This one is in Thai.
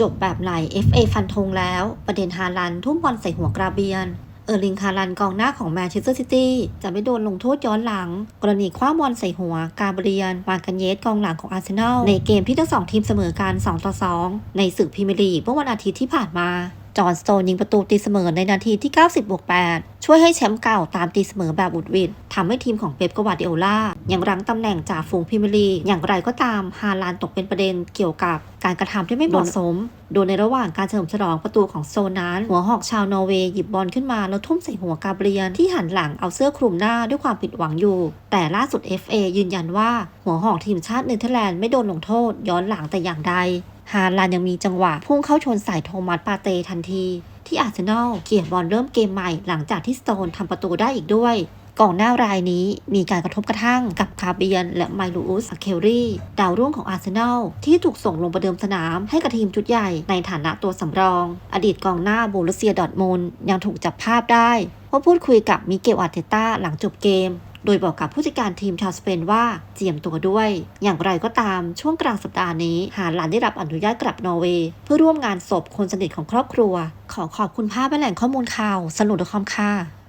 จบแบบไหน FA ฟันธงแล้ว ประเด็นฮาลันทุ่มบอลใส่หัวกราเบียน เออร์ลิงฮาลันกองหน้าของแมนเชสเตอร์ซิตี้จะไม่โดนลงโทษย้อนหลัง กรณีคว้าบอลใส่หัวกาเบรียนวานกันเยสกองหลังของอาร์เซนอลในเกมที่ทั้งสองทีมเสมอกัน2ต่อ2 ในศึกพรีเมียร์ลีกเมื่อวันอาทิตย์ที่ผ่านมาจอห์นสโตนยิงประตูตีเสมอในนาทีที่ 90บวก8ช่วยให้แชมป์เก่าตามตีเสมอแบบบุดวิดทำให้ทีมของเป๊ปกวาร์ดิโอลา ยังรั้งตำแหน่งจ่าฝูงพรีเมียร์ลีกอย่างไรก็ตามฮาลานตกเป็นประเด็นเกี่ยวกับการกระทำที่ไม่เหมาะสม โดยในระหว่างการเฉลิมฉลองประตูของโซนั้น หัวหอกชาวนอร์เวย์หยิบบอลขึ้นมาแล้วทุ่มใส่หัวกาเบรียนที่หันหลังเอาเสื้อคลุมหน้าด้วยความผิดหวังอยู่ แต่ล่าสุด FA ยืนยันว่าหัวหอกทีมชาติเนเธอร์แลนด์ไม่โดนลงโทษย้อนหลังแต่อย่างใดฮาลานยังมีจังหวะพุ่งเข้าชนใส่โทมัสปาเตทันทีที่อาร์เซนอลเกี่ยบอลเริ่มเกมใหม่หลังจากที่สโตนทำประตูได้อีกด้วย กองหน้ารายนี้มีการกระทบกระทั่งกับคาเบียน และไมลูอุสอาเคลรีดาวรุ่งของอาร์เซนอลที่ถูกส่งลงประเดิมสนามให้กับทีมชุดใหญ่ในฐานะตัวสำรอง อดีตกองหน้าโบรุเซียดอทมุนยังถูกจับภาพได้ว่าพูดคุยกับมิเกลอาร์เตต้าหลังจบเกมโดยบอกกับผู้จัดการทีมชาวสเปนว่าเจียมตัวด้วย อย่างไรก็ตามช่วงกลางสัปดาห์นี้ หาหลานได้รับอนุญาตกลับนอร์เวย์เพื่อร่วมงานศพคนสนิทของครอบครัว ขอขอบคุณภาพและแหล่งข้อมูลข่าวสนุกดคอมค่ะ